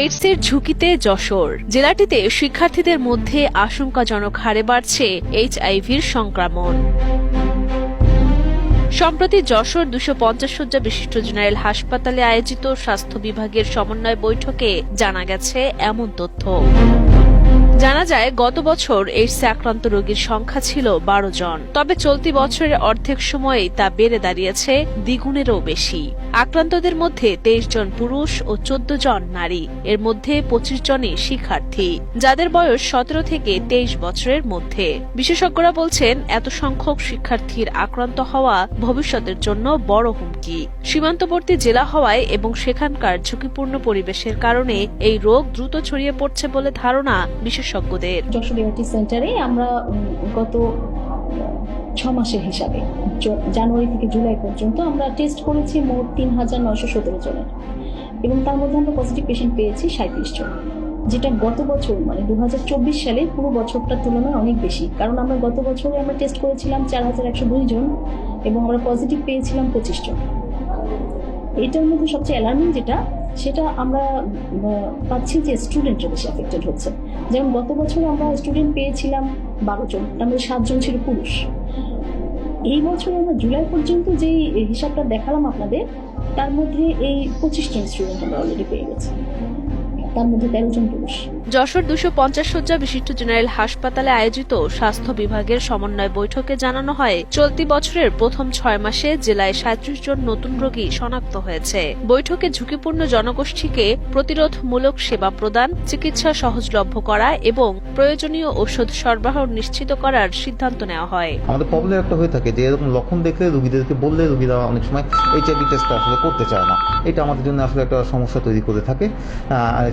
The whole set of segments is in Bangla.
এইডসের ঝুঁকিতে যশোর। জেলাটিতে শিক্ষার্থীদের মধ্যে আশঙ্কাজনক হারে বাড়ছে এইচআইভির সংক্রমণ। সম্প্রতি যশোর দুশো পঞ্চাশ শয্যা বিশিষ্ট জেনারেল হাসপাতালে আয়োজিত স্বাস্থ্য বিভাগের সমন্বয় বৈঠকে জানা গেছে এমন তথ্য। জানা যায়, গত বছর এইডসে আক্রান্ত রোগীর সংখ্যা ছিল বারো জন। তবে চলতি বছরের অর্ধেক সময়ে তা বেড়ে দাঁড়িয়েছে, দ্বিগুণেরও বেশি। আক্রান্তদের মধ্যে তেইশ জন পুরুষ ও চোদ্দ জন নারী। এর মধ্যে পঁচিশ জনই শিক্ষার্থী, যাদের বয়স সতেরো থেকে তেইশ বছরের মধ্যে। বিশেষজ্ঞরা বলছেন, এত সংখ্যক শিক্ষার্থীর আক্রান্ত হওয়া ভবিষ্যতের জন্য বড় হুমকি। সীমান্তবর্তী জেলা হওয়ায় এবং সেখানকার ঝুঁকিপূর্ণ পরিবেশের কারণে এই রোগ দ্রুত ছড়িয়ে পড়ছে বলে ধারণা বিশেষজ্ঞদের যশোর বিআরটি সেন্টারে আমরা গত ছ মাসের হিসাবে জানুয়ারি থেকে জুলাই পর্যন্ত আমরা টেস্ট করেছি মোট তিন হাজার নয়শো সতেরো জনের। এবং তার মধ্যে আমরা পজিটিভ পেশেন্ট পেয়েছি সাঁত্রিশ জন, যেটা গত বছর মানে দু হাজার চব্বিশ সালে পুরো বছরটার তুলনায় অনেক বেশি। কারণ আমরা গত বছরে আমরা টেস্ট করেছিলাম চার হাজার একশো দুই জন এবং আমরা পজিটিভ পেয়েছিলাম পঁচিশ জন। এটার মধ্যে সবচেয়ে অ্যালার্মিং যেটা, সেটা আমরা পাচ্ছি যে স্টুডেন্টরা বেশি অ্যাফেক্টেড হচ্ছে। যেমন গত বছর আমরা স্টুডেন্ট পেয়েছিলাম বারো জন, তার মধ্যে সাতজন ছিল পুরুষ। এই বছর আমরা জুলাই পর্যন্ত যে হিসাবটা দেখালাম আপনাদের, তার মধ্যে এই পঁচিশ জন স্টুডেন্ট আমরা অলরেডি পেয়ে গেছি। তার মধ্যে তেরো জন পুরুষ। যশোর দুশো পঞ্চাশ শয্যা বিশিষ্ট জেনারেল হাসপাতালে আয়োজিত স্বাস্থ্য বিভাগের সমন্বয় বৈঠকে জানানো হয়, চলতি বছরের প্রথম ছয় মাসে জেলায় সাঁত্রিশ জন নতুন রোগী শনাক্ত হয়েছে। বৈঠকে ঝুঁকিপূর্ণ জনগোষ্ঠীকে প্রতিরোধমূলক সেবা প্রদান, চিকিৎসা সহজলভ্য করা এবং প্রয়োজনীয় ওষুধ সরবরাহ নিশ্চিত করার সিদ্ধান্ত নেওয়া হয়। আমাদের প্রবলেম একটা হয়ে থাকে যে, এরকম লক্ষণ দেখলে রুগীদেরকে বললে রুগীরা অনেক সময় এইচআইভি টেস্টটা আসলে করতে চায় না। এটা আমাদের জন্য আসলে একটা সমস্যা তৈরি করে থাকে।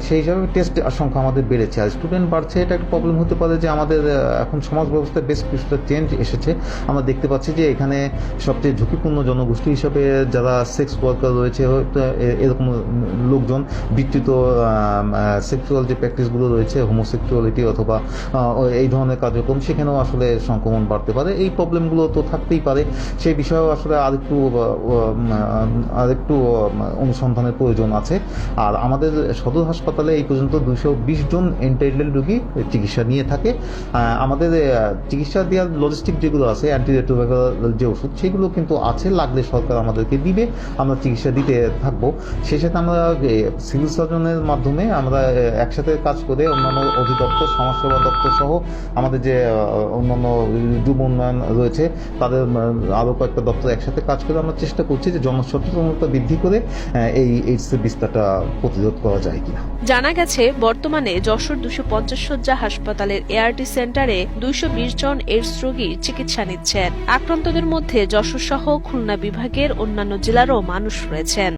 সেই হিসাবে টেস্ট সংখ্যা আমাদের বেড়েছে। আর স্টুডেন্ট বাড়ছে, এটা একটা প্রবলেম হতে পারে যে আমাদের এখন সমাজ ব্যবস্থায় বেশ কিছুটা চেঞ্জ এসেছে। আমরা দেখতে পাচ্ছি যে এখানে সবচেয়ে ঝুঁকিপূর্ণ জনগোষ্ঠী হিসাবে যারা সেক্স ওয়ার্কার রয়েছে এরকম লোকজন বিস্তৃত সেক্সুয়াল যে প্র্যাকটিসগুলো রয়েছে হোমোসেক্সুয়ালিটি অথবা এই ধরনের কার্যক্রম, সেখানেও আসলে সংক্রমণ বাড়তে পারে। এই প্রবলেমগুলো তো থাকতেই পারে। সেই বিষয়েও আসলে আরেকটু আরেকটু অনুসন্ধানের প্রয়োজন আছে। আর আমাদের সদর হাসপাতালে এই পর্যন্ত দুশো বিশ জন এন্টাইটেল রোগী চিকিৎসা নিয়ে থাকে। আমাদের চিকিৎসা দেওয়ার লজিস্টিক যেগুলো আছে অ্যান্টিরেট্রোভাইরাল যে ওষুধ, সেগুলো কিন্তু আছে, লাগলে সরকার আমাদেরকে দিবে, আমরা চিকিৎসা দিতে থাকব। সেই সাথে আমরা সিভিল সার্জনের মাধ্যমে আমরা একসাথে কাজ করে অন্যান্য অধিদপ্তর, সমাজসেবা দপ্তর সহ আমাদের যে অন্যান্য যুব উন্নয়ন রয়েছে, তাদের আরও কয়েকটা দপ্তর একসাথে কাজ করে আমরা চেষ্টা করছি যে জনসচেতনতা বৃদ্ধি করে এই এইডসের বিস্তারটা প্রতিরোধ করা যায় কিনা। জানা গেছে, বর্তমানে যশোর দুশো পঞ্চাশ শয্যা হাসপাতালের এআরটি সেন্টারে দুইশো বিশ জন এইডস রোগী চিকিৎসা নিচ্ছেন। আক্রান্তদের মধ্যে যশোর সহ খুলনা বিভাগের অন্যান্য জেলারও মানুষ রয়েছেন।